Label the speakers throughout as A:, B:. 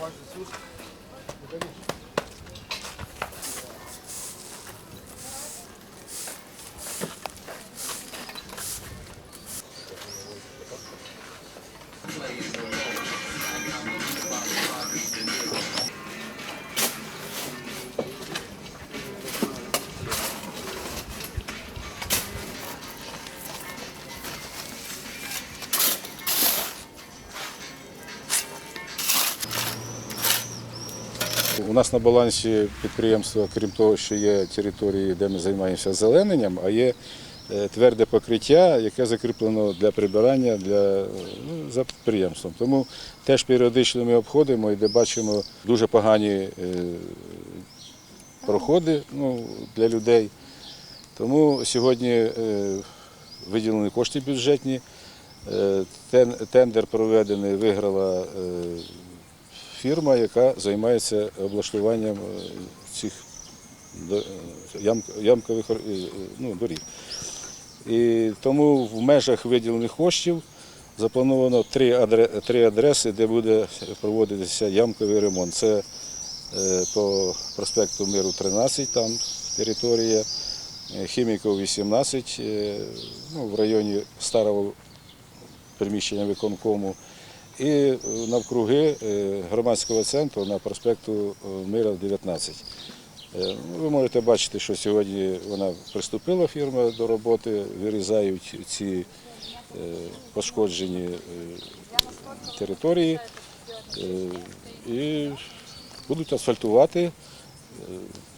A: Al sus. У нас на балансі підприємства, крім того, що є території, де ми займаємося зелененням, а є е, тверде покриття, яке закріплено для прибирання для, ну, за підприємством. Тому теж періодично ми обходимо і де бачимо дуже погані е, проходи ну, для людей. Тому сьогодні е, виділені кошти бюджетні. Тендер проведений, виграла фірма, яка займається облаштуванням е, цих ям- ямкових е, е, ну, доріг. І тому в межах виділених коштів заплановано три, адре- три адреси, де буде проводитися ямковий ремонт. Це по проспекту Миру 13, там територія, Хіміків 18, е, ну, в районі старого приміщення виконкому. І е, навкруги е, громадського центру на проспекту е, Мира 19. Е, ну, Ви можете бачити, що сьогодні вона приступила фірма до роботи, вирізають ці пошкоджені території і будуть асфальтувати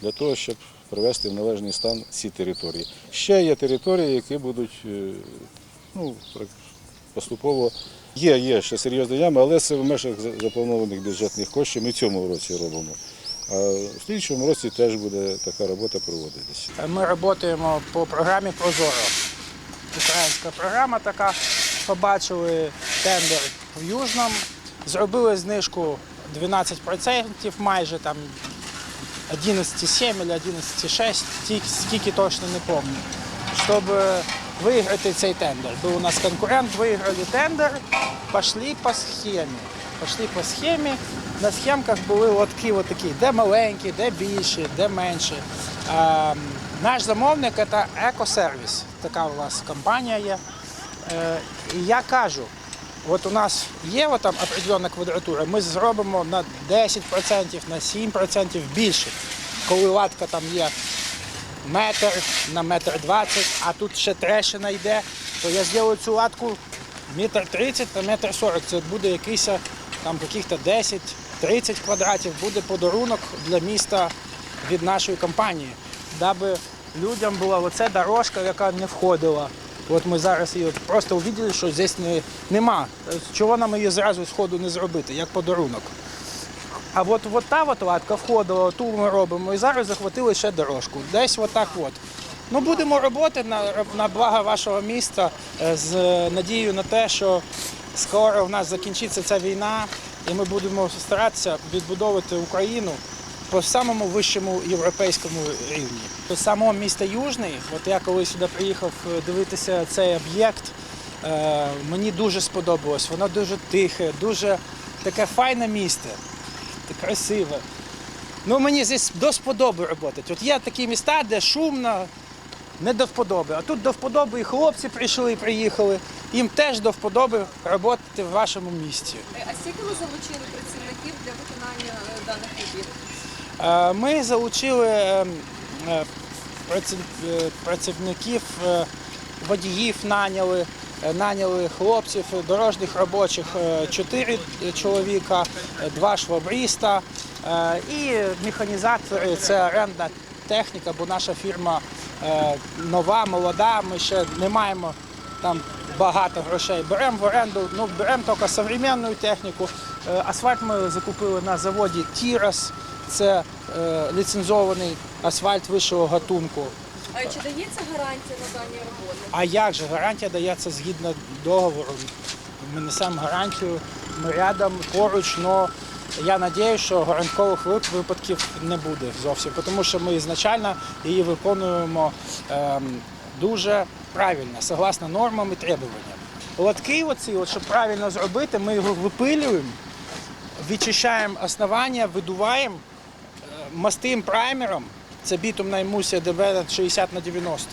A: для того, щоб привести в належний стан ці території. Ще є території, які будуть ну, поступово. Є, є ще серйозні ями, але це в межах запланованих бюджетних коштів. Ми цьому році робимо. А в слідчому році теж буде така робота проводитися.
B: Ми працюємо по програмі Прозоро. Українська програма така. Побачили тендер в Южному, зробили знижку 12%, майже там 11,7 або 11,6, тільки- скільки точно не пам'ятаю, щоб виграти цей тендер. Був у нас конкурент, виграли тендер, пішли по схемі. Пішли по схемі. На схемках були лотки отакі, де маленькі, де більші, де менші. Е, наш замовник це екосервіс. Така у нас компанія є. Е, і я кажу, от у нас є там определенна квадратура, ми зробимо на 10%, на 7% більше. Коли латка там є метр на метр двадцять, а тут ще трещина йде, то я зроблю цю латку метр тридцять на метр сорок. Це буде якийсь там яких-то 10-30 квадратів, буде подарунок для міста від нашої компанії, даби людям була оця дорожка, яка не входила. От ми зараз її просто увиділи, що здесь не, нема. Чого нам її зразу з ходу не зробити, як подарунок. А от, от та от латка входила, ту ми робимо, і зараз захватили ще дорожку. Десь отак от. Ну, будемо роботи на, на благо вашого міста е, з надією на те, що скоро в нас закінчиться ця війна, і ми будемо старатися відбудовувати Україну по самому вищому європейському рівні. До самого міста Южний, от я коли сюди приїхав е, дивитися цей об'єкт, е, мені дуже сподобалось. Воно дуже тихе, дуже таке файне місце красиве. Ну, мені здесь до вподоби працювати. От є такі міста, де шумно, не до вподоби. А тут до вподоби і хлопці прийшли, і приїхали. Їм теж до вподоби працювати в вашому місті.
C: А скільки ви залучили працівників для виконання е, даних робіт?
B: Е, Ми залучили е, е, праці- е, працівників, е, водіїв наняли, е, наняли хлопців, е, дорожніх робочих, е, чотири чоловіка, е, два швабріста е, і механізатори. Це орендна техніка, бо наша фірма е, нова, молода. Ми ще не маємо там багато грошей. Беремо в оренду, ну беремо тільки сучасну техніку. Е, Асфальт ми закупили на заводі Тірас. Це е, ліцензований асфальт вищого гатунку.
C: А чи дається гарантія на дані роботи?
B: А як же гарантія дається згідно договору? Ми несемо гарантію, ми рядом поруч, але я сподіваюся, що гаранткових випадків не буде зовсім, тому що ми ізначально її виконуємо ем, дуже правильно, согласно нормам і требуванням. Лотки, оці, от, щоб правильно зробити, ми його випилюємо відчищаємо основання, видуваємо, е, мастим праймером, це бітумна емульсія ДБ 60 на 90.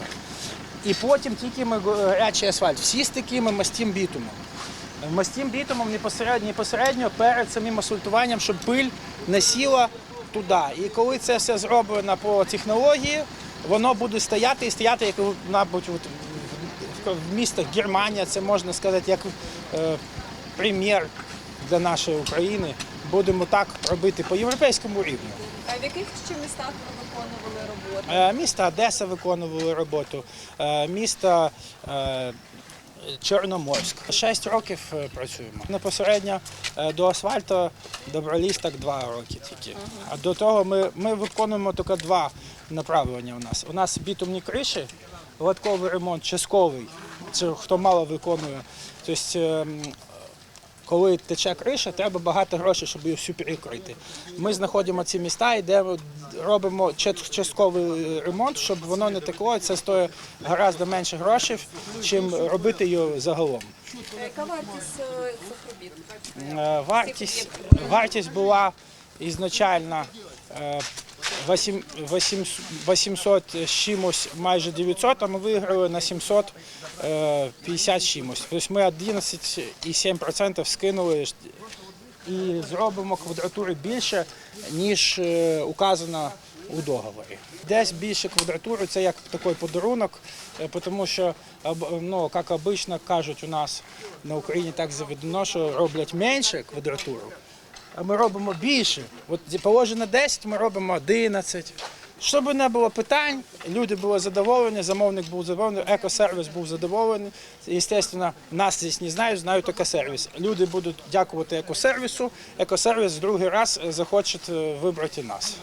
B: І потім тільки ми гарячий асфальт. Всі стики ми мастім бітумом. Мастім бітумом непосередньо, непосередньо перед самим асфальтуванням, щоб пиль не сіла туди. І коли це все зроблено по технології, воно буде стояти і стояти, як, мабуть, в- містах Германія, це можна сказати, як е, прем'єр для нашої України. Будемо так робити по європейському рівню.
C: А в яких ще містах ви виконували роботу?
B: Е, Місто Одеса виконували роботу, е, місто е, Чорноморськ. Шесть років працюємо. Непосередньо до асфальту добрались так два роки тільки. А до того ми, ми виконуємо тільки два направлення у нас. У нас бітумні криші, латковий ремонт, частковий. Це хто мало виконує. Тобто, ем, коли тече криша, треба багато грошей, щоб її всю перекрити. Ми знаходимо ці міста, йдемо, робимо чат- частковий ремонт, щоб воно не текло. Це стоїть гораздо менше грошей, чим робити її загалом.
C: Яка вартість е, цих робіт?
B: Е, Вартість, вартість була е, вісім- 800 з чимось, майже 900, а ми виграли на 750 з чимось. Тобто ми 11,7% скинули і зробимо квадратури більше, ніж е, указано у договорі. Десь більше квадратури це як такий подарунок, е, тому що ну, як обично кажуть у нас на Україні так заведено, що роблять менше квадратуру, а ми робимо більше. От положено 10, ми робимо 11. Щоб не було питань, люди були задоволені, замовник був задоволений, екосервіс був задоволений. Звісно, нас здесь не знають, знають екосервіс. Люди будуть дякувати екосервісу, екосервіс другий раз захоче вибрати нас.